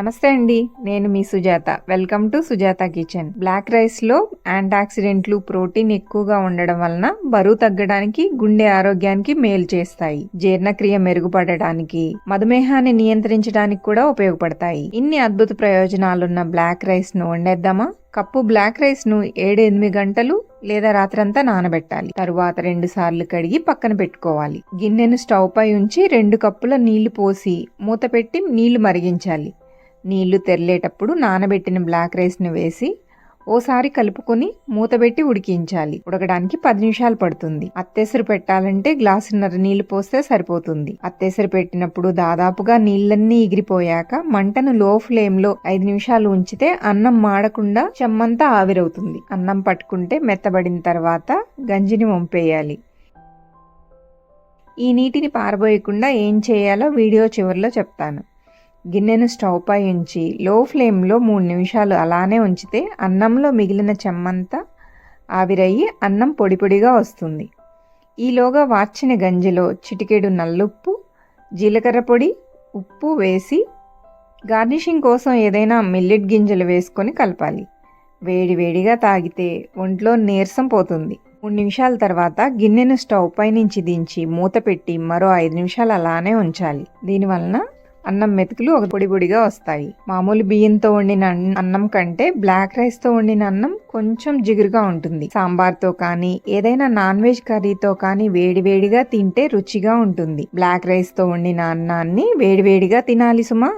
నమస్తే అండి నేను మీ Sujatha. Welcome to Sujatha kitchen black రైస్లో యాంటాక్సిడెంట్లు ప్రోటీన్ ఎక్కువగా ఉండడం వలన బరువు తగ్గడానికి గుండె ఆరోగ్యానికి మేలు చేస్తాయి. జీర్ణక్రియ మెరుగుపడడానికి మధుమేహాన్ని నియంత్రించడానికి కూడా ఉపయోగపడతాయి. ఇన్ని అద్భుత ప్రయోజనాలున్న బ్లాక్ రైస్ను వండేద్దామా? కప్పు బ్లాక్ రైస్ను ఏడు ఎనిమిది గంటలు లేదా రాత్రంతా నానబెట్టాలి. తరువాత రెండు సార్లు కడిగి పక్కన పెట్టుకోవాలి. గిన్నెను స్టవ్ పై ఉంచి రెండు కప్పుల నీళ్ళు పోసి మూత పెట్టి నీళ్ళు మరిగించాలి. నీళ్ళు తెరలేటప్పుడు నానబెట్టిన బ్లాక్ రైస్ను వేసి ఓసారి కలుపుకొని మూతబెట్టి ఉడికించాలి. ఉడకడానికి పది నిమిషాలు పడుతుంది. అత్తెసరు పెట్టాలంటే గ్లాసున్నర నీళ్ళు పోస్తే సరిపోతుంది. అత్తెసరు పెట్టినప్పుడు దాదాపుగా నీళ్ళన్నీ ఎగిరిపోయాక మంటను లో ఫ్లేమ్లో ఐదు నిమిషాలు ఉంచితే అన్నం మాడకుండా చెమ్మంతా ఆవిరవుతుంది. అన్నం పట్టుకుంటే మెత్తబడిన తర్వాత గంజిని వంపేయాలి. ఈ నీటిని పారబోయకుండా ఏం చేయాలో వీడియో చివరిలో చెప్తాను. గిన్నెను స్టవ్ పై ఉంచి లో ఫ్లేమ్లో మూడు నిమిషాలు అలానే ఉంచితే అన్నంలో మిగిలిన చెమ్మంతా ఆవిరయ్యి అన్నం పొడి పొడిగా వస్తుంది. ఈలోగా వార్చిన గంజిలో చిటికెడు నల్లుప్పు జీలకర్ర పొడి ఉప్పు వేసి గార్నిషింగ్ కోసం ఏదైనా మిల్లెట్ గింజలు వేసుకొని కలపాలి. వేడి వేడిగా తాగితే ఒంట్లో నీరసం పోతుంది. మూడు నిమిషాల తర్వాత గిన్నెను స్టవ్ పై నుంచి దించి మూత పెట్టి మరో ఐదు నిమిషాలు అలానే ఉంచాలి. దీనివలన అన్నం మెతుకులు ఒక పొడి పొడిగా వస్తాయి. మామూలు బియ్యంతో వండిన అన్నం కంటే బ్లాక్ రైస్తో వండిన అన్నం కొంచెం జిగురుగా ఉంటుంది. సాంబార్తో కానీ ఏదైనా నాన్ వెజ్ కర్రీతో కానీ వేడివేడిగా తింటే రుచిగా ఉంటుంది. బ్లాక్ రైస్తో వండిన అన్నాన్ని వేడివేడిగా తినాలి సుమా?